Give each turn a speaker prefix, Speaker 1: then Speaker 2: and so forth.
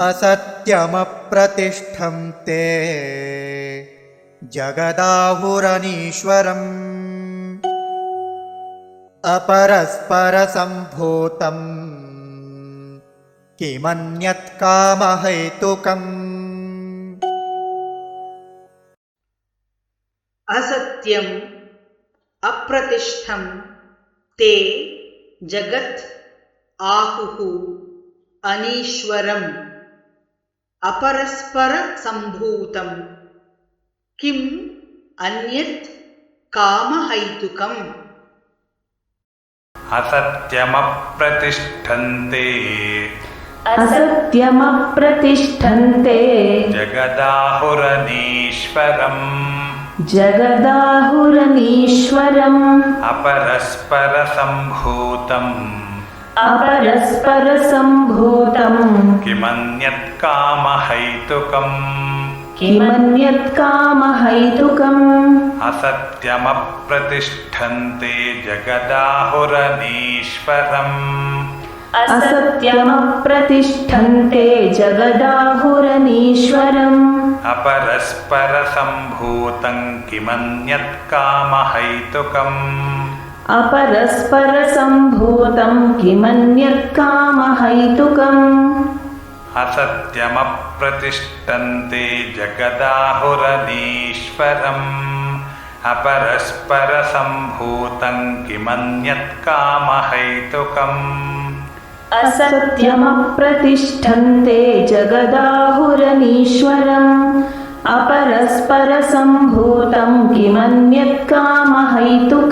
Speaker 1: असत्यमप्रतिष्ठं ते। जगदाहुरनीश्वरम्। अपरस्परसम्भूतम्। किमन्यत्कामहेतुकम्।
Speaker 2: असत्यम् अप्रतिष्ठं ते जगत् आहुः अनीश्वरम् अपरस्परसम्भूतं किम् अन्यत् कामहैतुकम्?
Speaker 3: असत्यमप्रतिष्ठन्ते।
Speaker 4: असत्यमप्रतिष्ठन्ते।
Speaker 3: जगदाहुरनीश्वरम्।
Speaker 4: जगदाहुरनीश्वरम्।
Speaker 3: अपरस्परसम्भूतम्
Speaker 4: अपरस्परसम्भूतम्।
Speaker 3: किमन्यत्कामहैतुकम्।
Speaker 4: किमन्यत्कामहैतुकम्।
Speaker 3: असत्यमप्रतिष्ठन्ते जगदाहुरनीश्वरम्।
Speaker 4: असत्यमप्रतिष्ठन्ते जगदाहुरनीश्वरम्।
Speaker 3: अपरस्परसम्भूतम् किमन्यत्कामहैतुकम्
Speaker 4: अपरस्परसम्भूतम् किमन्यत्कामहैतुकम्।
Speaker 3: असत्यमप्रतिष्ठन्ते जगदाहुरनीश्वरम्। अपरस्परसम्भूतम् किमन्यत्कामहैतुकम्।
Speaker 4: असत्यमप्रतिष्ठन्ते जगदाहुरनीश्वरम्। अपरस्परसम्भूतम् किमन्यत्कामहैतुकम्